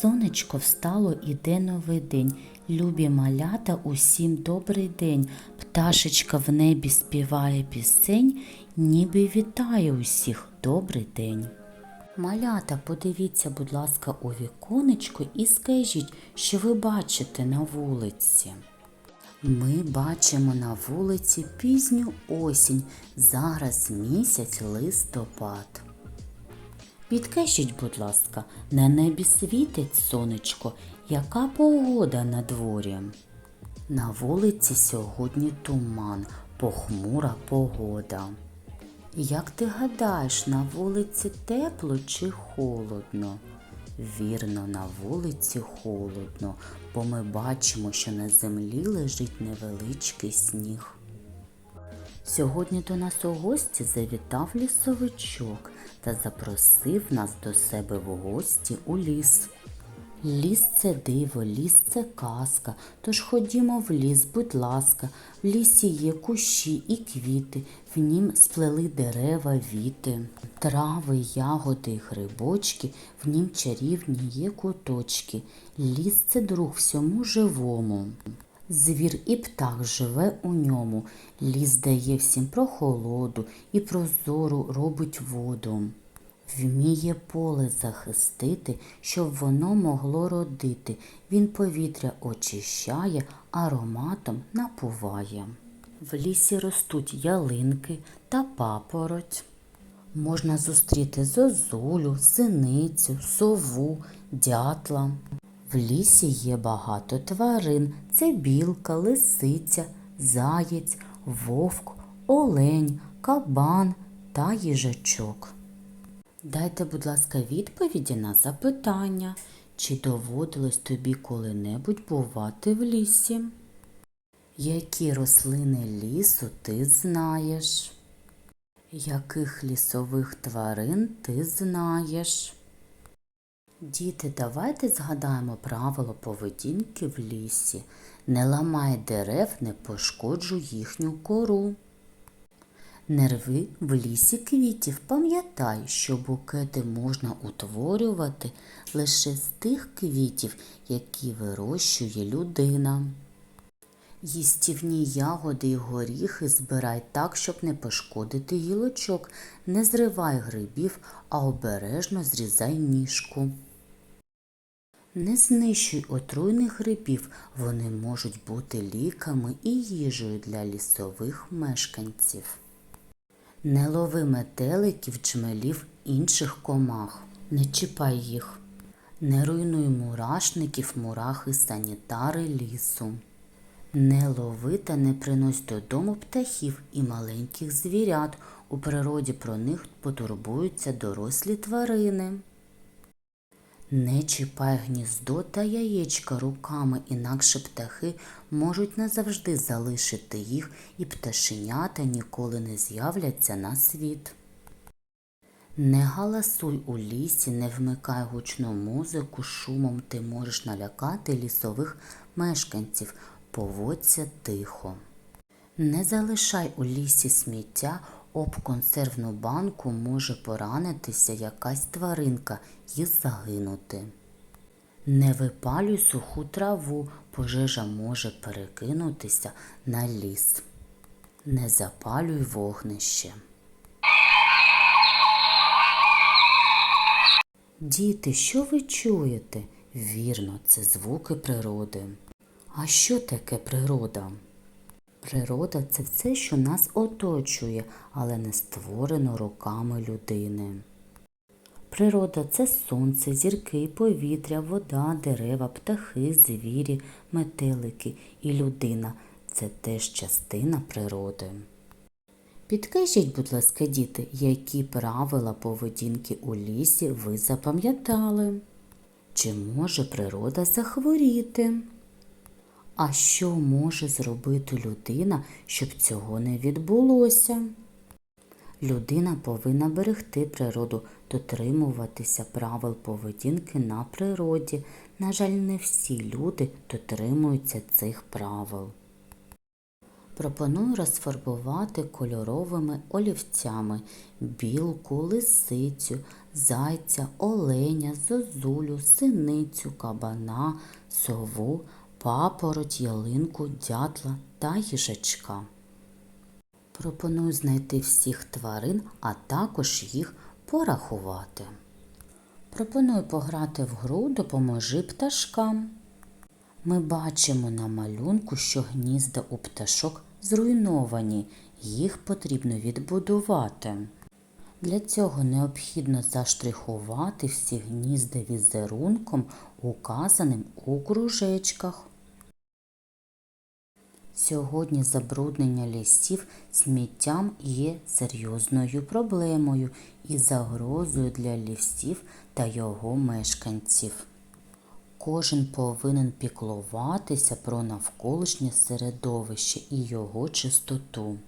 Сонечко встало, іде новий день. Любі малята, усім добрий день. Пташечка в небі співає пісень, ніби вітає усіх добрий день. Малята, подивіться, будь ласка, у віконечко і скажіть, що ви бачите на вулиці. Ми бачимо на вулиці пізню осінь. Зараз місяць листопад. Підкажіть, будь ласка, на небі світить сонечко, яка погода на дворі? На вулиці сьогодні туман, похмура погода. Як ти гадаєш, на вулиці тепло чи холодно? Вірно, на вулиці холодно, бо ми бачимо, що на землі лежить невеличкий сніг. Сьогодні до нас у гості завітав лісовичок та запросив нас до себе в гості у ліс. Ліс це диво, ліс це казка, тож ходімо в ліс, будь ласка, в лісі є кущі і квіти, в нім сплели дерева віти, трави, ягоди, грибочки, в нім чарівні є куточки. Ліс це друг всьому живому. Звір і птах живе у ньому, ліс дає всім прохолоду і прозору робить воду. Вміє поле захистити, щоб воно могло родити. Він повітря очищає, ароматом напуває. В лісі ростуть ялинки та папороть. Можна зустріти зозулю, синицю, сову, дятла. В лісі є багато тварин. Це білка, лисиця, заєць, вовк, олень, кабан та їжачок. Дайте, будь ласка, відповіді на запитання, чи доводилось тобі коли-небудь бувати в лісі? Які рослини лісу ти знаєш? Яких лісових тварин ти знаєш? Діти, давайте згадаємо правило поведінки в лісі. Не ламай дерев, не пошкоджуй їхню кору. Не рви в лісі квітів, пам'ятай, що букети можна утворювати лише з тих квітів, які вирощує людина. Їстівні ягоди й горіхи збирай так, щоб не пошкодити гілочок, не зривай грибів, а обережно зрізай ніжку. Не знищуй отруйних грибів, вони можуть бути ліками і їжею для лісових мешканців. Не лови метеликів, джмелів, інших комах, не чіпай їх. Не руйнуй мурашників, мурахи, санітари лісу. Не лови та не принось додому птахів і маленьких звірят. У природі про них потурбуються дорослі тварини. Не чіпай гніздо та яєчка руками, інакше птахи можуть назавжди залишити їх, і пташенята ніколи не з'являться на світ. Не галасуй у лісі, не вмикай гучну музику, шумом ти можеш налякати лісових мешканців, поводься тихо. Не залишай у лісі сміття, об консервну банку може поранитися якась тваринка і загинути. Не випалюй суху траву, пожежа може перекинутися на ліс. Не запалюй вогнище. Діти, що ви чуєте? Вірно, це звуки природи. А що таке природа? Природа це все, що нас оточує, але не створено руками людини. Природа це сонце, зірки, повітря, вода, дерева, птахи, звірі, метелики і людина це теж частина природи. Підкажіть, будь ласка, діти, які правила поведінки у лісі ви запам'ятали? Чи може природа захворіти? А що може зробити людина, щоб цього не відбулося? Людина повинна берегти природу, дотримуватися правил поведінки на природі. На жаль, не всі люди дотримуються цих правил. Пропоную розфарбувати кольоровими олівцями білку, лисицю, зайця, оленя, зозулю, синицю, кабана, сову, папороть, ялинку, дятла та їжачка. Пропоную знайти всіх тварин, а також їх порахувати. Пропоную пограти в гру Допоможи пташкам. Ми бачимо на малюнку, що гнізда у пташок зруйновані, їх потрібно відбудувати. Для цього необхідно заштрихувати всі гнізда візерунком, указаним у кружечках. Сьогодні забруднення лісів сміттям є серйозною проблемою і загрозою для лісів та його мешканців. Кожен повинен піклуватися про навколишнє середовище і його чистоту.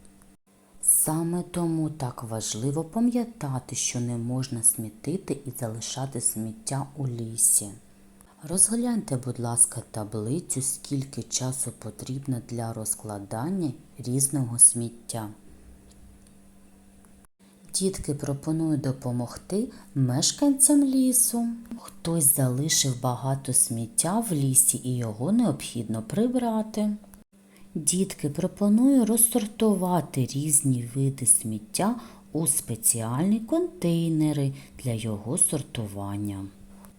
Саме тому так важливо пам'ятати, що не можна смітити і залишати сміття у лісі. Розгляньте, будь ласка, таблицю, скільки часу потрібно для розкладання різного сміття. Дітки пропоную допомогти мешканцям лісу. Хтось залишив багато сміття в лісі і його необхідно прибрати. Дітки пропоную розсортувати різні види сміття у спеціальні контейнери для його сортування.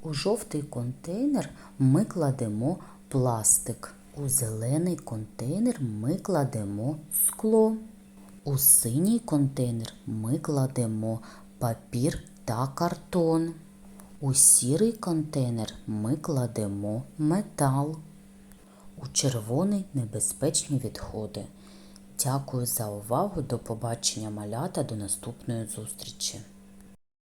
У жовтий контейнер ми кладемо пластик. У зелений контейнер ми кладемо скло. У синій контейнер ми кладемо папір та картон. У сірий контейнер ми кладемо метал. У червоний небезпечні відходи. Дякую за увагу. До побачення малята. До наступної зустрічі.